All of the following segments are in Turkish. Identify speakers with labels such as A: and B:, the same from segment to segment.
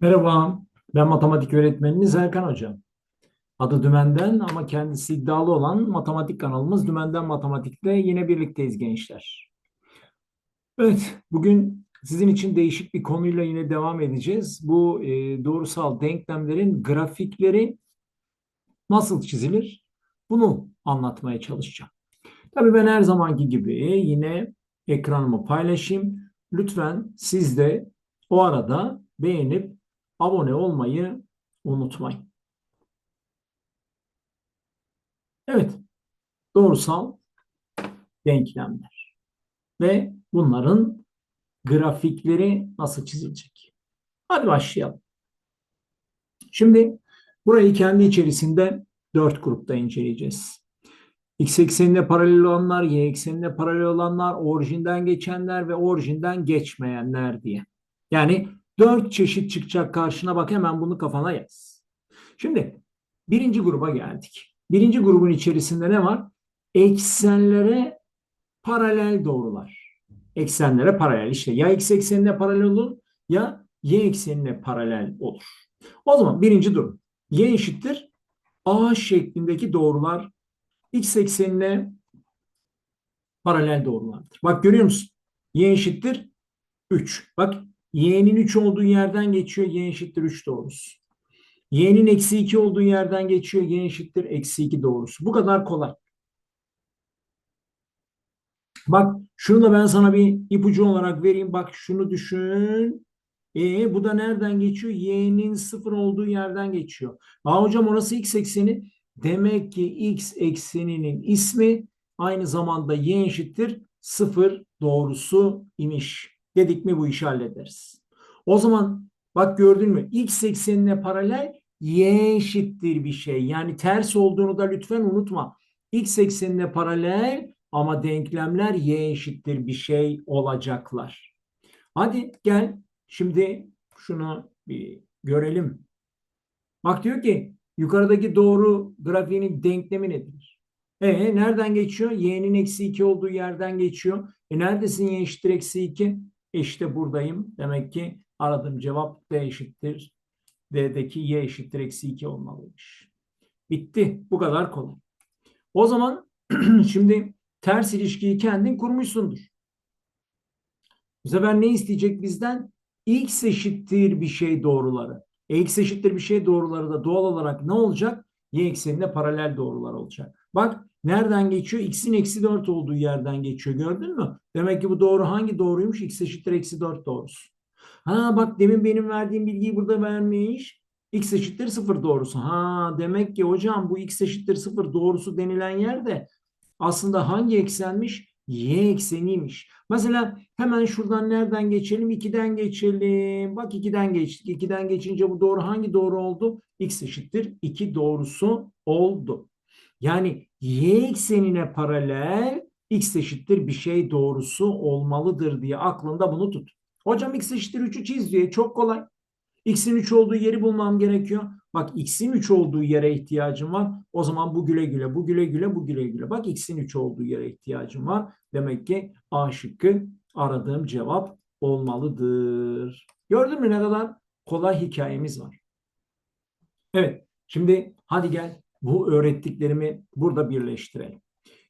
A: Merhaba, ben matematik öğretmeniniz Erkan Hoca. Adı Dümen'den ama kendisi iddialı olan matematik kanalımız Dümen'den Matematik'te yine birlikteyiz gençler. Evet, bugün sizin için değişik bir konuyla yine devam edeceğiz. Bu e, doğrusal denklemlerin grafikleri nasıl çizilir? Bunu anlatmaya çalışacağım. Tabii ben her zamanki gibi yine ekranımı paylaşayım. Lütfen siz de o arada beğenip abone olmayı unutmayın. Evet, doğrusal denklemler ve bunların grafikleri nasıl çizilecek? Hadi başlayalım. Şimdi burayı kendi içerisinde dört grupta inceleyeceğiz. X eksenine paralel olanlar, Y eksenine paralel olanlar, orijinden geçenler ve orijinden geçmeyenler diye. Yani dört çeşit çıkacak karşına bak hemen bunu kafana yaz. Şimdi birinci gruba geldik. Birinci grubun içerisinde ne var? Eksenlere paralel doğrular. Eksenlere paralel işte ya x eksenine paralel olur ya y eksenine paralel olur. O zaman birinci durum. Y eşittir A şeklindeki doğrular x eksenine paralel doğrulardır. Bak görüyor musun? Y eşittir 3. Bak y'nin 3 olduğu yerden geçiyor. Y eşittir 3 doğrusu. Y'nin eksi 2 olduğu yerden geçiyor. Y eşittir eksi 2 doğrusu. Bu kadar kolay. Bak şunu da ben sana bir ipucu olarak vereyim. Bak şunu düşün. E bu da nereden geçiyor? Y'nin sıfır olduğu yerden geçiyor. Aa hocam orası x ekseni. Demek ki x ekseninin ismi aynı zamanda y eşittir sıfır doğrusu imiş. Dedik mi bu işi hallederiz. O zaman bak gördün mü? X eksenine paralel y eşittir bir şey. Yani ters olduğunu da lütfen unutma. X eksenine paralel ama denklemler y eşittir bir şey olacaklar. Hadi gel şimdi şunu bir görelim. Bak diyor ki yukarıdaki doğru grafiğinin denklemi nedir? E nereden geçiyor? Y'nin eksi 2 olduğu yerden geçiyor. E neredesin y eşittir eksi 2? İşte buradayım. Demek ki aradığım cevap D eşittir. D'deki y eşittir eksi 2 olmalıymış. Bitti. Bu kadar kolay. O zaman şimdi ters ilişkiyi kendin kurmuşsundur. Bu sefer ne isteyecek bizden? X eşittir bir şey doğruları. E, X eşittir bir şey doğruları da doğal olarak ne olacak? Y eksenine paralel doğrular olacak. Bak nereden geçiyor? X'in eksi 4 olduğu yerden geçiyor. Gördün mü? Demek ki bu doğru hangi doğruymuş? X eşittir eksi 4 doğrusu. Ha bak demin benim verdiğim bilgiyi burada vermiş. X eşittir 0 doğrusu. Ha demek ki hocam bu X eşittir 0 doğrusu denilen yerde aslında hangi eksenmiş? Y ekseniymiş. Mesela hemen şuradan nereden geçelim? 2'den geçelim. Bak 2'den geçtik. 2'den geçince bu doğru hangi doğru oldu? X eşittir 2 doğrusu oldu. Yani y eksenine paralel x eşittir bir şey doğrusu olmalıdır diye aklında bunu tut. Hocam x eşittir 3'ü çiz diye çok kolay. X'in 3 olduğu yeri bulmam gerekiyor. Bak X'in 3 olduğu yere ihtiyacım var. O zaman bu güle güle, bu güle güle, bu güle güle. Bak X'in 3 olduğu yere ihtiyacım var. Demek ki A şıkkı aradığım cevap olmalıdır. Gördün mü ne kadar kolay hikayemiz var. Evet, şimdi hadi gel bu öğrettiklerimi burada birleştirelim.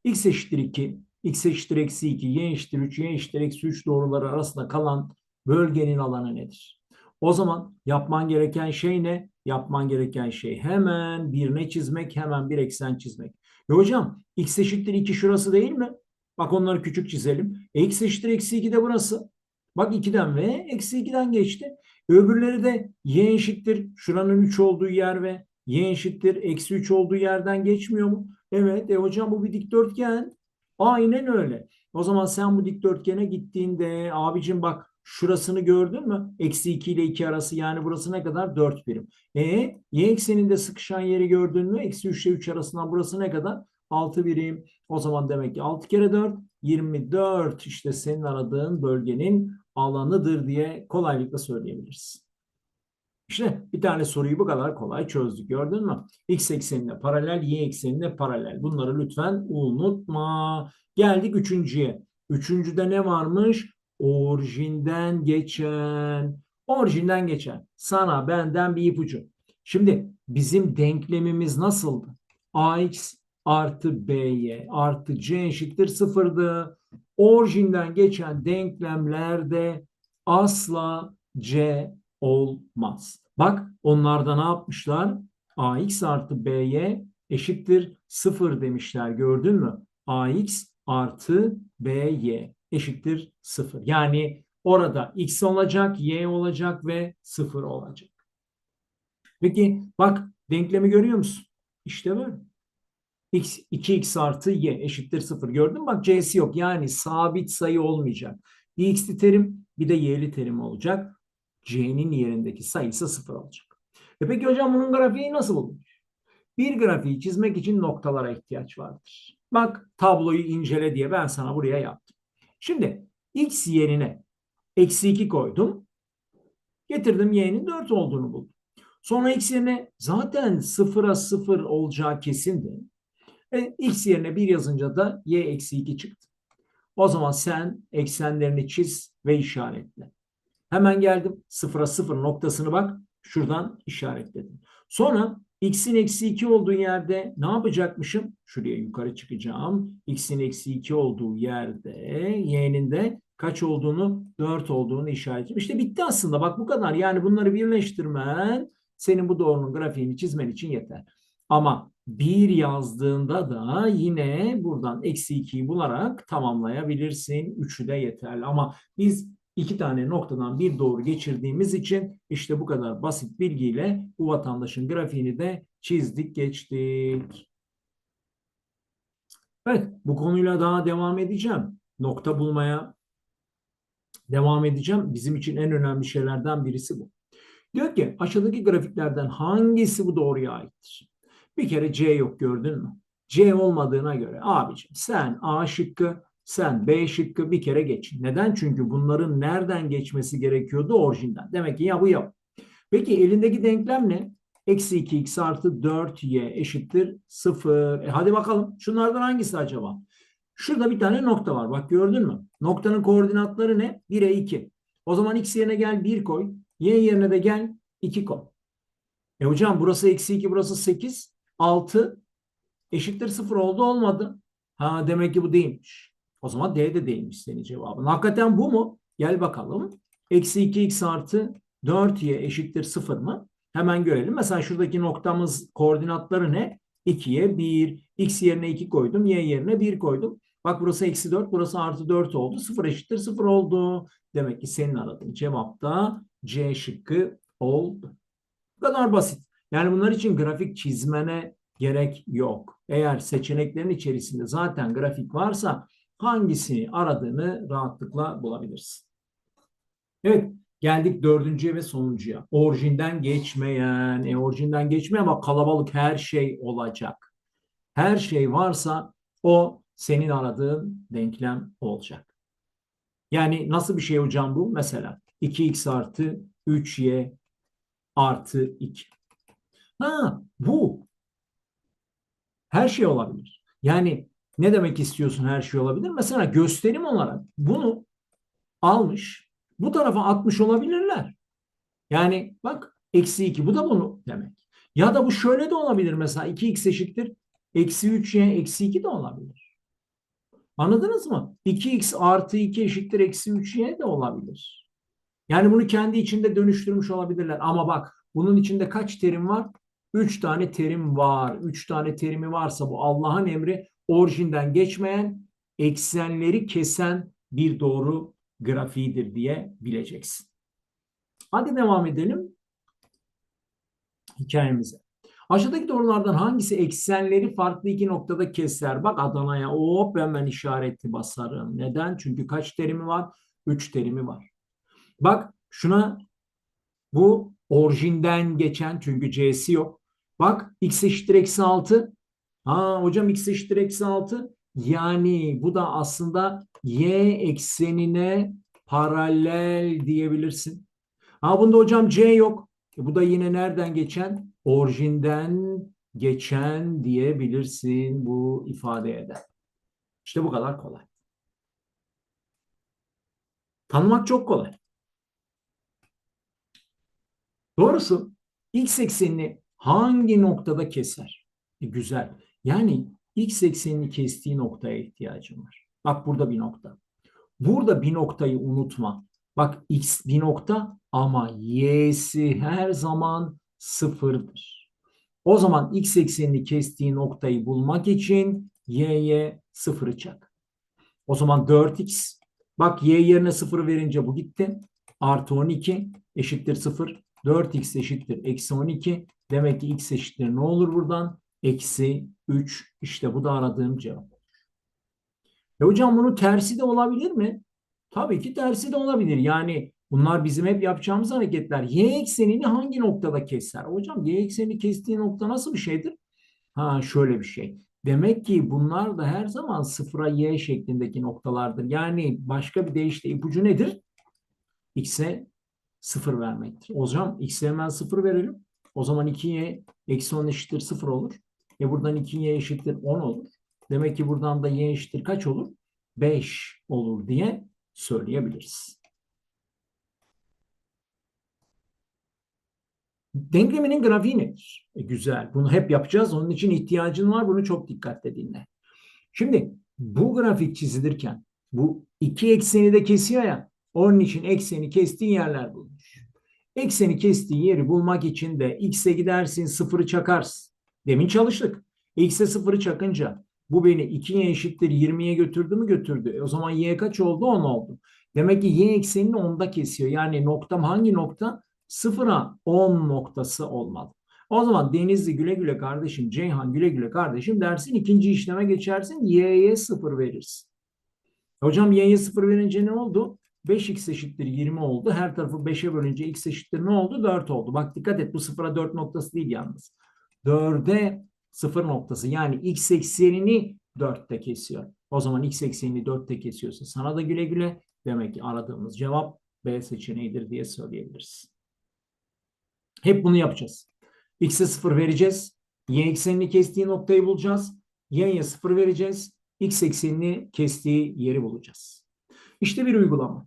A: X eşittir 2, X eşittir eksi 2, Y eşittir 3, Y eşittir eksi 3 doğruları arasında kalan bölgenin alanı nedir? O zaman yapman gereken şey ne? Yapman gereken şey hemen bir ne çizmek, hemen bir eksen çizmek. E hocam x eşittir 2 şurası değil mi? Bak onları küçük çizelim. E, x eşittir eksi 2 de burası. Bak 2'den ve eksi 2'den geçti. Öbürleri de y eşittir şuranın 3 olduğu yer ve y eşittir eksi 3 olduğu yerden geçmiyor mu? Evet. E hocam bu bir dikdörtgen. Aynen öyle. O zaman sen bu dikdörtgene gittiğinde abicim bak Şurasını gördün mü? Eksi 2 ile 2 arası yani burası ne kadar? 4 birim. E y ekseninde sıkışan yeri gördün mü? Eksi 3 ile 3 arasından burası ne kadar? 6 birim. O zaman demek ki 6 kere 4 24 işte senin aradığın bölgenin alanıdır diye kolaylıkla söyleyebiliriz. İşte bir tane soruyu bu kadar kolay çözdük gördün mü? X eksenine paralel, Y eksenine paralel. Bunları lütfen unutma. Geldik üçüncüye. Üçüncüde ne varmış? orijinden geçen Orijinden geçen. Sana benden bir ipucu. Şimdi bizim denklemimiz nasıldı? ax artı by artı c eşittir sıfırdı. Orijinden geçen denklemlerde asla c olmaz. Bak onlarda ne yapmışlar? ax artı by eşittir sıfır demişler gördün mü? ax artı by eşittir sıfır. Yani orada x olacak, y olacak ve sıfır olacak. Peki bak denklemi görüyor musun? İşte böyle. x 2x artı y eşittir 0. Gördün mü? Bak c'si yok. Yani sabit sayı olmayacak. Bir x'li terim bir de y'li terim olacak. C'nin yerindeki sayısı 0 olacak. E peki hocam bunun grafiği nasıl bulunur? Bir grafiği çizmek için noktalara ihtiyaç vardır. Bak tabloyu incele diye ben sana buraya yaptım. Şimdi x yerine eksi 2 koydum. Getirdim y'nin 4 olduğunu buldum. Sonra x yerine zaten sıfıra sıfır olacağı kesindi. E, x yerine 1 yazınca da y eksi 2 çıktı. O zaman sen eksenlerini çiz ve işaretle. Hemen geldim sıfıra sıfır noktasını bak şuradan işaretledim. Sonra x'in eksi 2 olduğu yerde ne yapacakmışım? Şuraya yukarı çıkacağım. x'in eksi 2 olduğu yerde y'nin de kaç olduğunu 4 olduğunu işaretledim. İşte bitti aslında bak bu kadar. Yani bunları birleştirmen senin bu doğrunun grafiğini çizmen için yeter. Ama bir yazdığında da yine buradan eksi 2'yi bularak tamamlayabilirsin. Üçü de yeterli. Ama biz iki tane noktadan bir doğru geçirdiğimiz için işte bu kadar basit bilgiyle bu vatandaşın grafiğini de çizdik geçtik. Evet bu konuyla daha devam edeceğim. Nokta bulmaya devam edeceğim. Bizim için en önemli şeylerden birisi bu. Diyor ki aşağıdaki grafiklerden hangisi bu doğruya aittir? Bir kere C yok gördün mü? C olmadığına göre abicim sen A şıkkı sen B şıkkı bir kere geç. Neden? Çünkü bunların nereden geçmesi gerekiyordu? Orijinden. Demek ki ya bu ya. Peki elindeki denklem ne? Eksi 2x artı 4y eşittir 0. E hadi bakalım şunlardan hangisi acaba? Şurada bir tane nokta var. Bak gördün mü? Noktanın koordinatları ne? 1'e 2. O zaman x yerine gel 1 koy. Y yerine de gel 2 koy. E hocam burası eksi 2 burası 8. 6 eşittir 0 oldu olmadı. Ha demek ki bu değilmiş. O zaman D de değilmiş senin cevabın. Hakikaten bu mu? Gel bakalım. Eksi 2x artı 4y eşittir 0 mı? Hemen görelim. Mesela şuradaki noktamız koordinatları ne? 2'ye 1. X yerine 2 koydum. Y yerine 1 koydum. Bak burası eksi 4. Burası artı 4 oldu. 0 eşittir 0 oldu. Demek ki senin aradığın cevap da C şıkkı oldu. Bu kadar basit. Yani bunlar için grafik çizmene gerek yok. Eğer seçeneklerin içerisinde zaten grafik varsa hangisini aradığını rahatlıkla bulabilirsin. Evet geldik dördüncüye ve sonuncuya. Orijinden geçmeyen, e, orijinden geçmeyen ama kalabalık her şey olacak. Her şey varsa o senin aradığın denklem olacak. Yani nasıl bir şey hocam bu? Mesela 2x artı 3y artı 2. Ha bu her şey olabilir. Yani ne demek istiyorsun her şey olabilir? Mesela gösterim olarak bunu almış bu tarafa atmış olabilirler. Yani bak eksi 2 bu da bunu demek. Ya da bu şöyle de olabilir mesela 2x eşittir eksi 3y eksi 2 de olabilir. Anladınız mı? 2x artı 2 eşittir eksi 3y de olabilir. Yani bunu kendi içinde dönüştürmüş olabilirler. Ama bak bunun içinde kaç terim var? 3 tane terim var. 3 tane terimi varsa bu Allah'ın emri orijinden geçmeyen, eksenleri kesen bir doğru grafiğidir diye bileceksin. Hadi devam edelim hikayemize. Aşağıdaki doğrulardan hangisi eksenleri farklı iki noktada keser? Bak Adana'ya hop hemen işareti basarım. Neden? Çünkü kaç terimi var? Üç terimi var. Bak şuna bu orijinden geçen çünkü c'si yok. Bak x eşittir eksi 6. Ha hocam x eşittir eksi 6. Yani bu da aslında y eksenine paralel diyebilirsin. Ha bunda hocam c yok. E bu da yine nereden geçen? Orijinden geçen diyebilirsin bu ifadeye de. İşte bu kadar kolay. Tanımak çok kolay. Doğrusu x eksenini hangi noktada keser? E, güzel. Yani x eksenini kestiği noktaya ihtiyacım var. Bak burada bir nokta. Burada bir noktayı unutma. Bak x bir nokta ama y'si her zaman sıfırdır. O zaman x eksenini kestiği noktayı bulmak için y'ye sıfırı çak. O zaman 4x bak y yerine sıfır verince bu gitti. Artı 12 eşittir 0. 4x eşittir eksi 12. Demek ki x eşittir ne olur buradan? Eksi 3. İşte bu da aradığım cevap. E hocam bunun tersi de olabilir mi? Tabii ki tersi de olabilir. Yani bunlar bizim hep yapacağımız hareketler. Y eksenini hangi noktada keser? Hocam y eksenini kestiği nokta nasıl bir şeydir? Ha şöyle bir şey. Demek ki bunlar da her zaman sıfıra y şeklindeki noktalardır. Yani başka bir deyişle ipucu nedir? X'e sıfır vermektir. O x'e hemen sıfır verelim. O zaman 2y eksi 10 eşittir sıfır olur. E buradan 2y eşittir 10 olur. Demek ki buradan da y eşittir kaç olur? 5 olur diye söyleyebiliriz. Denkleminin grafiği nedir? E, güzel. Bunu hep yapacağız. Onun için ihtiyacın var. Bunu çok dikkatle dinle. Şimdi bu grafik çizilirken bu iki ekseni de kesiyor ya. Onun için ekseni kestiği yerler bulmuş. Ekseni kestiği yeri bulmak için de x'e gidersin sıfırı çakarsın. Demin çalıştık. x'e sıfırı çakınca bu beni 2y eşittir 20'ye götürdü mü götürdü. E o zaman y kaç oldu? 10 oldu. Demek ki y eksenini 10'da kesiyor. Yani noktam hangi nokta? Sıfıra 10 noktası olmalı. O zaman Denizli güle güle kardeşim, Ceyhan güle güle kardeşim dersin. ikinci işleme geçersin. Y'ye sıfır verirsin. Hocam y'ye sıfır verince ne oldu? 5x eşittir 20 oldu. Her tarafı 5'e bölünce x eşittir ne oldu? 4 oldu. Bak dikkat et bu sıfıra 4 noktası değil yalnız. 4'e sıfır noktası yani x eksenini 4'te kesiyor. O zaman x eksenini 4'te kesiyorsa sana da güle güle demek ki aradığımız cevap B seçeneğidir diye söyleyebiliriz. Hep bunu yapacağız. X'e 0 vereceğiz. Y eksenini kestiği noktayı bulacağız. Y'ye 0 vereceğiz. X eksenini kestiği yeri bulacağız. İşte bir uygulama.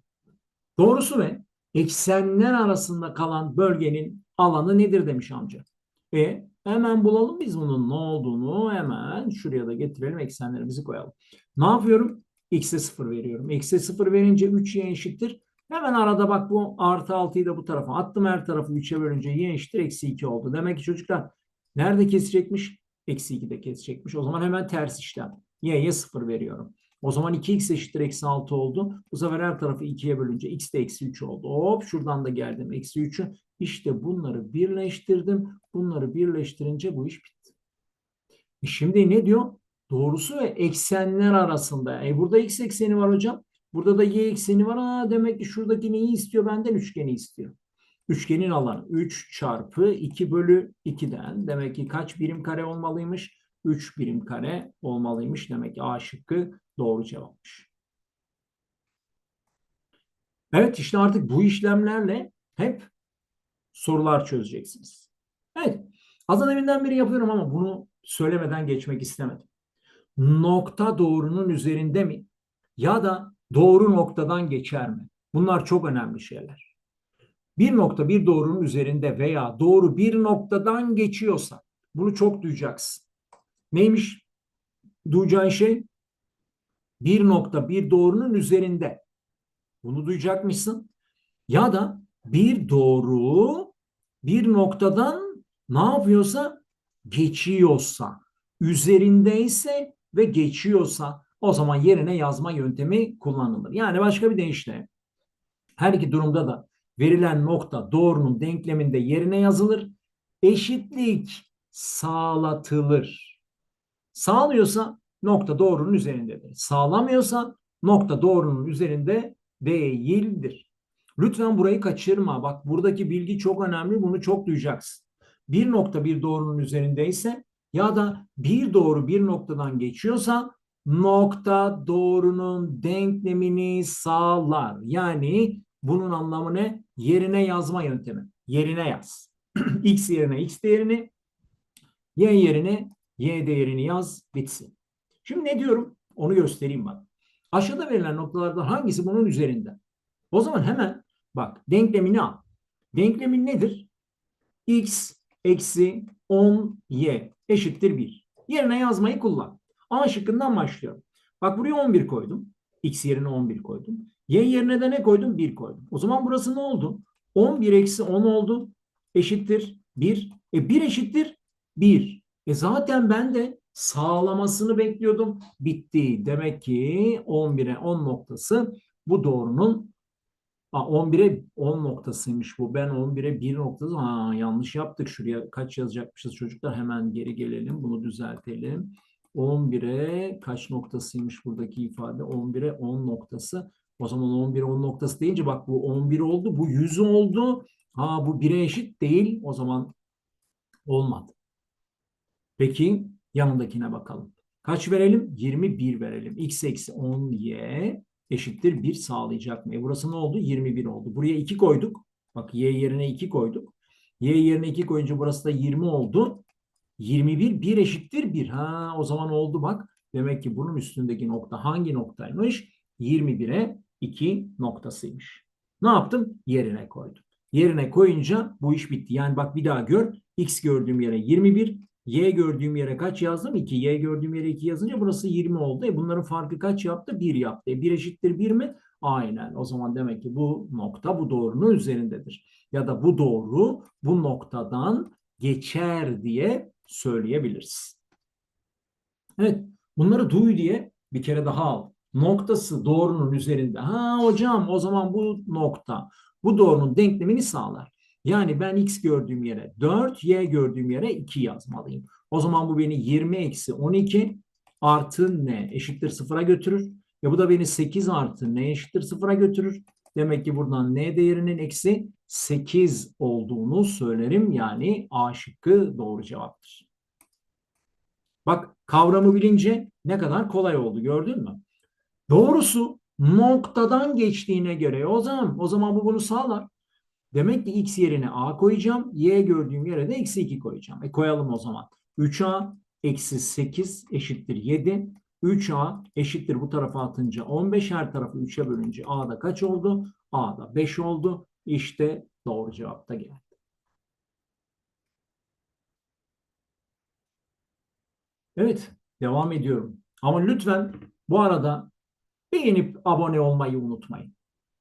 A: Doğrusu ve eksenler arasında kalan bölgenin alanı nedir demiş amca. E hemen bulalım biz bunun ne olduğunu hemen şuraya da getirelim eksenlerimizi koyalım. Ne yapıyorum? X'e 0 veriyorum. X'e 0 verince 3y eşittir. Hemen arada bak bu artı 6'yı da bu tarafa attım. Her tarafı 3'e bölünce y eşittir eksi 2 oldu. Demek ki çocuklar nerede kesecekmiş? Eksi 2'de kesecekmiş. O zaman hemen ters işlem. Y'ye 0 veriyorum. O zaman 2x eşittir eksi 6 oldu. Bu sefer her tarafı 2'ye bölünce x de eksi 3 oldu. Hop şuradan da geldim eksi 3'ü. İşte bunları birleştirdim. Bunları birleştirince bu iş bitti. E şimdi ne diyor? Doğrusu ve eksenler arasında. E burada x ekseni var hocam. Burada da y ekseni var. Aa, demek ki şuradaki neyi istiyor? Benden üçgeni istiyor. Üçgenin alanı 3 çarpı 2 bölü 2'den. Demek ki kaç birim kare olmalıymış? 3 birim kare olmalıymış. Demek ki A şıkkı doğru cevapmış. Evet işte artık bu işlemlerle hep sorular çözeceksiniz. Evet. Az deminden beri yapıyorum ama bunu söylemeden geçmek istemedim. Nokta doğrunun üzerinde mi? Ya da doğru noktadan geçer mi? Bunlar çok önemli şeyler. Bir nokta bir doğrunun üzerinde veya doğru bir noktadan geçiyorsa bunu çok duyacaksın. Neymiş duyacağın şey? Bir nokta bir doğrunun üzerinde. Bunu duyacakmışsın. Ya da bir doğru bir noktadan ne yapıyorsa geçiyorsa, üzerindeyse ve geçiyorsa o zaman yerine yazma yöntemi kullanılır. Yani başka bir deyişle her iki durumda da verilen nokta doğrunun denkleminde yerine yazılır. Eşitlik sağlatılır. Sağlıyorsa nokta doğrunun üzerindedir. Sağlamıyorsa nokta doğrunun üzerinde değildir. Lütfen burayı kaçırma. Bak buradaki bilgi çok önemli. Bunu çok duyacaksın. Bir nokta bir doğrunun üzerindeyse ya da bir doğru bir noktadan geçiyorsa nokta doğrunun denklemini sağlar. Yani bunun anlamı ne? Yerine yazma yöntemi. Yerine yaz. x yerine x değerini, y yerine y değerini yaz, bitsin. Şimdi ne diyorum? Onu göstereyim bak. Aşağıda verilen noktalardan hangisi bunun üzerinde? O zaman hemen bak denklemini al. Denklemin nedir? x eksi 10y eşittir 1. Yerine yazmayı kullan. A şıkkından başlıyorum. Bak buraya 11 koydum. X yerine 11 koydum. Y yerine de ne koydum? 1 koydum. O zaman burası ne oldu? 11 eksi 10 oldu. Eşittir 1. E 1 eşittir 1. E zaten ben de sağlamasını bekliyordum. Bitti. Demek ki 11'e 10 noktası bu doğrunun 11'e 10 noktasıymış bu. Ben 11'e 1 noktası. Ha, yanlış yaptık. Şuraya kaç yazacakmışız çocuklar? Hemen geri gelelim. Bunu düzeltelim. 11'e kaç noktasıymış buradaki ifade? 11'e 10 noktası. O zaman 11'e 10 noktası deyince bak bu 11 oldu. Bu 100 oldu. Ha bu 1'e eşit değil. O zaman olmadı. Peki yanındakine bakalım. Kaç verelim? 21 verelim. x eksi 10y eşittir 1 sağlayacak mı? E burası ne oldu? 21 oldu. Buraya 2 koyduk. Bak y yerine 2 koyduk. Y yerine 2 koyunca burası da 20 oldu. 21 1 eşittir 1. Ha o zaman oldu bak. Demek ki bunun üstündeki nokta hangi noktaymış? 21'e 2 noktasıymış. Ne yaptım? Yerine koydum. Yerine koyunca bu iş bitti. Yani bak bir daha gör. X gördüğüm yere 21, Y gördüğüm yere kaç yazdım? 2. Y gördüğüm yere 2 yazınca burası 20 oldu. E bunların farkı kaç yaptı? 1 yaptı. E 1 eşittir 1 mi? Aynen. O zaman demek ki bu nokta bu doğrunun üzerindedir. Ya da bu doğru bu noktadan geçer diye söyleyebiliriz. Evet. Bunları duy diye bir kere daha al. Noktası doğrunun üzerinde. Ha hocam o zaman bu nokta bu doğrunun denklemini sağlar. Yani ben x gördüğüm yere 4, y gördüğüm yere 2 yazmalıyım. O zaman bu beni 20 eksi 12 artı n eşittir sıfıra götürür. Ve bu da beni 8 artı n eşittir sıfıra götürür. Demek ki buradan n değerinin eksi 8 olduğunu söylerim. Yani A şıkkı doğru cevaptır. Bak kavramı bilince ne kadar kolay oldu gördün mü? Doğrusu noktadan geçtiğine göre o zaman o zaman bu bunu sağlar. Demek ki x yerine a koyacağım. Y gördüğüm yere de eksi 2 koyacağım. E koyalım o zaman. 3a eksi 8 eşittir 7. 3a eşittir bu tarafa atınca 15 her tarafı 3'e bölünce a'da kaç oldu? a'da 5 oldu. İşte doğru cevap da geldi. Evet devam ediyorum. Ama lütfen bu arada beğenip abone olmayı unutmayın.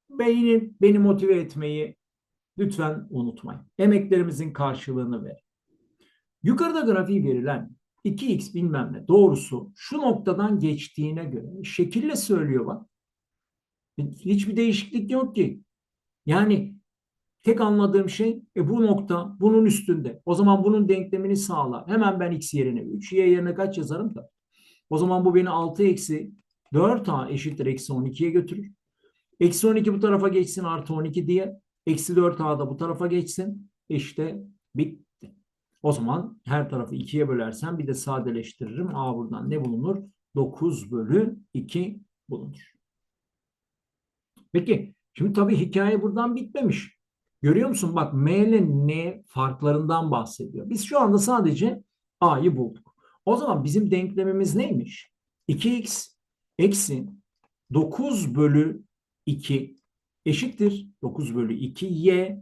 A: Beğenip beni motive etmeyi lütfen unutmayın. Emeklerimizin karşılığını ver. Yukarıda grafiği verilen 2x bilmem ne doğrusu şu noktadan geçtiğine göre şekille söylüyor bak. Hiçbir değişiklik yok ki. Yani tek anladığım şey e, bu nokta bunun üstünde. O zaman bunun denklemini sağla. Hemen ben x yerine 3, y yerine kaç yazarım da. O zaman bu beni 6 eksi 4a eşittir eksi 12'ye götürür. Eksi 12 bu tarafa geçsin artı 12 diye. Eksi 4a da bu tarafa geçsin. İşte bitti. O zaman her tarafı 2'ye bölersem bir de sadeleştiririm. A buradan ne bulunur? 9 bölü 2 bulunur. Peki şimdi tabii hikaye buradan bitmemiş. Görüyor musun? Bak M ile N farklarından bahsediyor. Biz şu anda sadece A'yı bulduk. O zaman bizim denklemimiz neymiş? 2x eksi 9 bölü 2 eşittir 9 bölü 2 y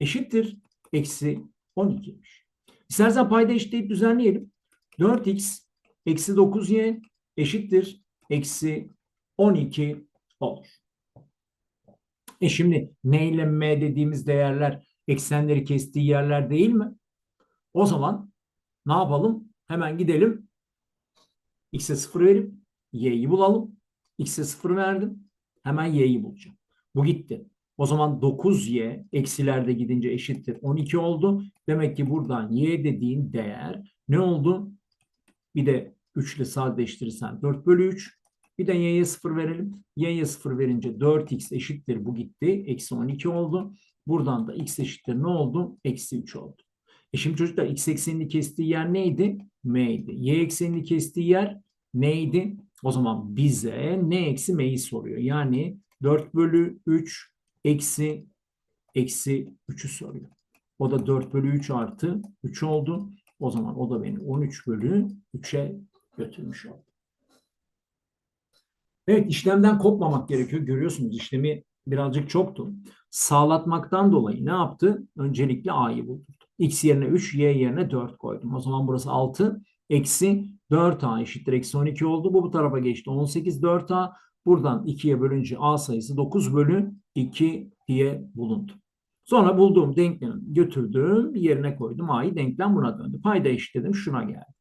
A: eşittir eksi 12'miş. İstersen payda eşitleyip düzenleyelim. 4x eksi 9y eşittir eksi 12 olur. E şimdi n ile m dediğimiz değerler eksenleri kestiği yerler değil mi? O zaman ne yapalım? Hemen gidelim. x'e 0 verip y'yi bulalım. x'e 0 verdim. Hemen y'yi bulacağım. Bu gitti. O zaman 9y eksilerde gidince eşittir 12 oldu. Demek ki buradan y dediğin değer ne oldu? Bir de 3 ile sadeleştirirsen 4 bölü 3. Bir de y'ye 0 verelim. y'ye 0 verince 4x eşittir bu gitti. Eksi 12 oldu. Buradan da x eşittir ne oldu? Eksi 3 oldu. E şimdi çocuklar x eksenini kestiği yer neydi? M'ydi. Y eksenini kestiği yer neydi? O zaman bize ne eksi m'yi soruyor. Yani 4 bölü 3 eksi eksi 3'ü soruyor. O da 4 bölü 3 artı 3 oldu. O zaman o da beni 13 bölü 3'e götürmüş oldu. Evet işlemden kopmamak gerekiyor. Görüyorsunuz işlemi birazcık çoktu. Sağlatmaktan dolayı ne yaptı? Öncelikle a'yı buldum. x yerine 3, y yerine 4 koydum. O zaman burası 6. Eksi 4a eşittir. Eksi 12 oldu. Bu bu tarafa geçti. 18 4a. Buradan 2'ye bölünce a sayısı 9 bölü 2 diye bulundu. Sonra bulduğum denklemi götürdüm. Yerine koydum. A'yı denklem buna döndü. Payda eşitledim. Şuna geldi.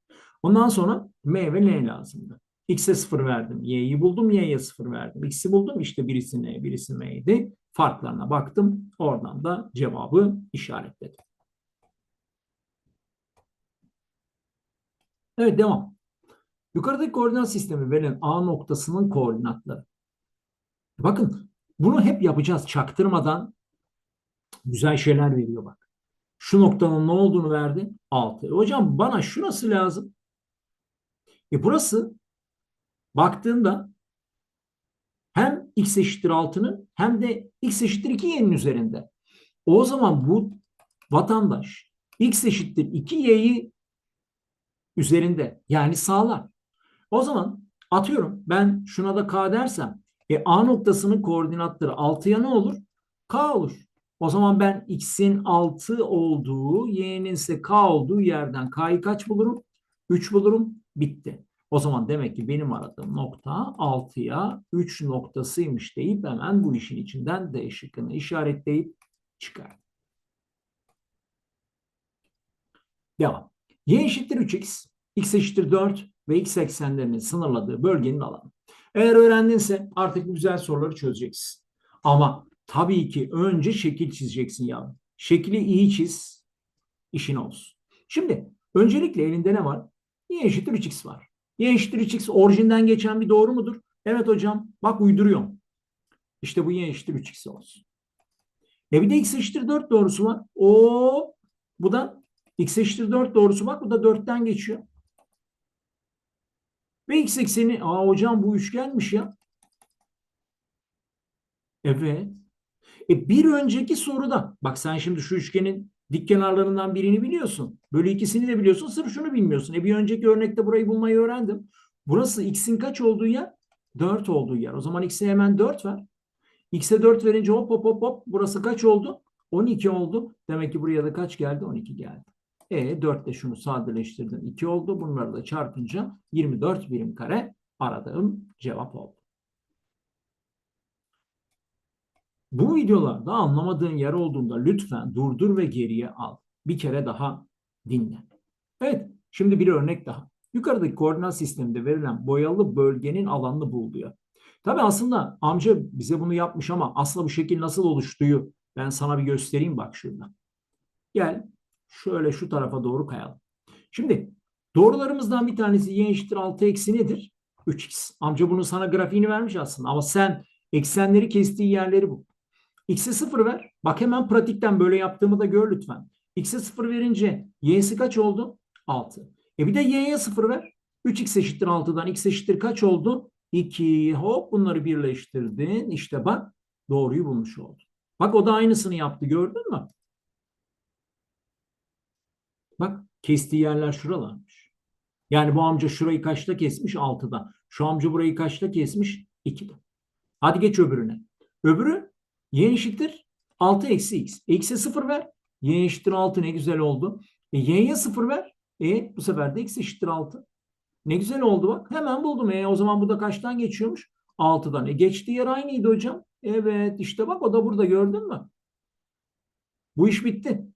A: Ondan sonra m ve n lazımdı. X'e 0 verdim. Y'yi buldum. Y'ye 0 verdim. X'i buldum. İşte birisi N, birisi M'ydi. Farklarına baktım. Oradan da cevabı işaretledim. Evet devam. Yukarıdaki koordinat sistemi verilen A noktasının koordinatları. Bakın bunu hep yapacağız çaktırmadan güzel şeyler veriyor bak. Şu noktanın ne olduğunu verdi? 6. E hocam bana şurası lazım. E burası baktığında hem x eşittir 6'nın hem de x eşittir 2y'nin üzerinde. O zaman bu vatandaş x eşittir 2y'yi üzerinde yani sağlar. O zaman atıyorum ben şuna da k dersem e, A noktasının koordinatları 6'ya ne olur? K olur. O zaman ben x'in 6 olduğu, y'nin ise k olduğu yerden k'yı kaç bulurum? 3 bulurum. Bitti. O zaman demek ki benim aradığım nokta 6'ya 3 noktasıymış deyip hemen bu işin içinden D şıkkını işaretleyip çıkar. Devam. Y eşittir 3x, x eşittir 4 ve x eksenlerinin sınırladığı bölgenin alanı. Eğer öğrendinse artık bu güzel soruları çözeceksin. Ama tabii ki önce şekil çizeceksin ya. Şekli iyi çiz, işin olsun. Şimdi öncelikle elinde ne var? Y eşittir 3x var. Y eşittir 3x orijinden geçen bir doğru mudur? Evet hocam. Bak uyduruyorum. İşte bu y eşittir 3x olsun. E bir de x eşittir 4 doğrusu var. O bu da x eşittir 4 doğrusu bak bu da 4'ten geçiyor. Ve x ekseni aa hocam bu üçgenmiş ya. Evet. E bir önceki soruda bak sen şimdi şu üçgenin dik kenarlarından birini biliyorsun. Böyle ikisini de biliyorsun. Sırf şunu bilmiyorsun. E bir önceki örnekte burayı bulmayı öğrendim. Burası x'in kaç olduğu yer? 4 olduğu yer. O zaman x'e hemen 4 ver. x'e 4 verince hop hop hop hop. Burası kaç oldu? 12 oldu. Demek ki buraya da kaç geldi? 12 geldi. E 4 ile şunu sadeleştirdim. 2 oldu. Bunları da çarpınca 24 birim kare aradığım cevap oldu. Bu videolarda anlamadığın yer olduğunda lütfen durdur ve geriye al. Bir kere daha dinle. Evet, şimdi bir örnek daha. Yukarıdaki koordinat sisteminde verilen boyalı bölgenin alanını bul diyor. Tabi aslında amca bize bunu yapmış ama aslında bu şekil nasıl oluştuğu ben sana bir göstereyim bak şuradan. Gel şöyle şu tarafa doğru kayalım. Şimdi doğrularımızdan bir tanesi y eşittir 6 eksi nedir? 3x. Amca bunu sana grafiğini vermiş aslında ama sen eksenleri kestiği yerleri bul. X'e 0 ver. Bak hemen pratikten böyle yaptığımı da gör lütfen. X'e 0 verince y'si kaç oldu? 6. E bir de y'ye 0 ver. 3x eşittir 6'dan x eşittir kaç oldu? 2. Hop bunları birleştirdin. İşte bak doğruyu bulmuş oldun. Bak o da aynısını yaptı gördün mü? Bak kestiği yerler şuralarmış. Yani bu amca şurayı kaçta kesmiş? 6'da. Şu amca burayı kaçta kesmiş? 2'de. Hadi geç öbürüne. Öbürü y eşittir 6 eksi x. X'e 0 ver. Y eşittir 6 ne güzel oldu. E, y'ye 0 ver. E bu sefer de x eşittir 6. Ne güzel oldu bak. Hemen buldum. E o zaman bu da kaçtan geçiyormuş? 6'dan. E geçtiği yer aynıydı hocam. Evet işte bak o da burada gördün mü? Bu iş bitti.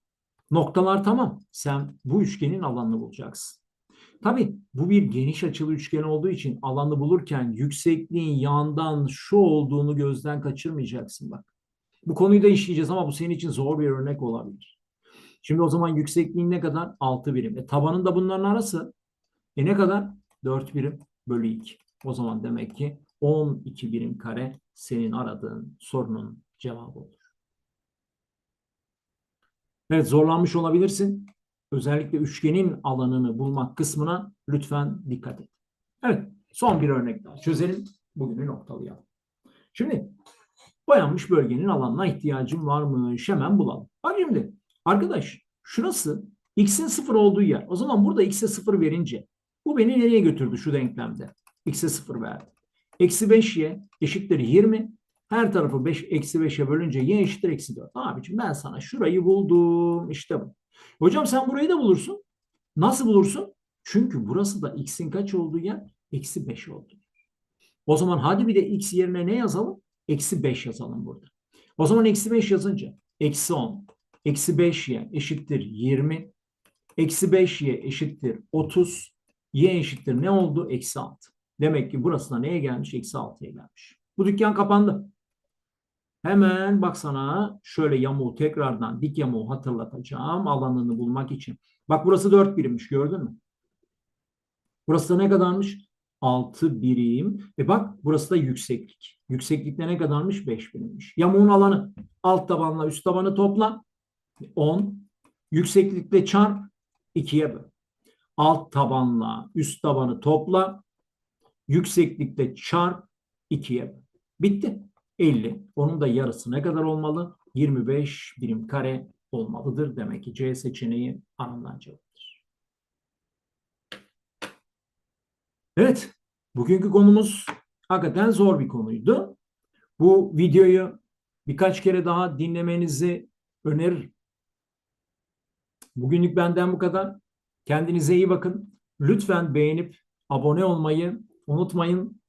A: Noktalar tamam. Sen bu üçgenin alanını bulacaksın. Tabii bu bir geniş açılı üçgen olduğu için alanı bulurken yüksekliğin yandan şu olduğunu gözden kaçırmayacaksın bak. Bu konuyu da işleyeceğiz ama bu senin için zor bir örnek olabilir. Şimdi o zaman yüksekliğin ne kadar? 6 birim. E, tabanın da bunların arası. E ne kadar? 4 birim bölü 2. O zaman demek ki 12 birim kare senin aradığın sorunun cevabı olur. Evet zorlanmış olabilirsin. Özellikle üçgenin alanını bulmak kısmına lütfen dikkat et. Evet son bir örnek daha çözelim. Bugünü noktalayalım. Şimdi boyanmış bölgenin alanına ihtiyacım varmış. Hemen bulalım. Bak şimdi arkadaş şurası x'in sıfır olduğu yer. O zaman burada x'e sıfır verince bu beni nereye götürdü şu denklemde? x'e sıfır verdi. Eksi 5y eşittir 20. Her tarafı 5 eksi 5'e bölünce y eşittir eksi 4. Abiciğim ben sana şurayı buldum. İşte bu. Hocam sen burayı da bulursun. Nasıl bulursun? Çünkü burası da x'in kaç olduğu yer? Eksi 5 oldu. O zaman hadi bir de x yerine ne yazalım? Eksi 5 yazalım burada. O zaman eksi 5 yazınca eksi 10, eksi 5y eşittir 20, eksi 5y eşittir 30, y eşittir ne oldu? Eksi 6. Demek ki burası da neye gelmiş? Eksi 6'ya gelmiş. Bu dükkan kapandı. Hemen bak sana şöyle yamuğu tekrardan dik yamuğu hatırlatacağım alanını bulmak için. Bak burası 4 birimmiş gördün mü? Burası da ne kadarmış? 6 birim. E bak burası da yükseklik. Yükseklikte ne kadarmış? 5 birimmiş. Yamuğun alanı alt tabanla üst tabanı topla. 10. Yükseklikle çarp 2'ye böl. Alt tabanla üst tabanı topla. Yükseklikle çarp 2'ye böl. Bitti. 50. Onun da yarısı ne kadar olmalı? 25 birim kare olmalıdır. Demek ki C seçeneği anından cevaptır. Evet. Bugünkü konumuz hakikaten zor bir konuydu. Bu videoyu birkaç kere daha dinlemenizi öneririm. Bugünlük benden bu kadar. Kendinize iyi bakın. Lütfen beğenip abone olmayı unutmayın.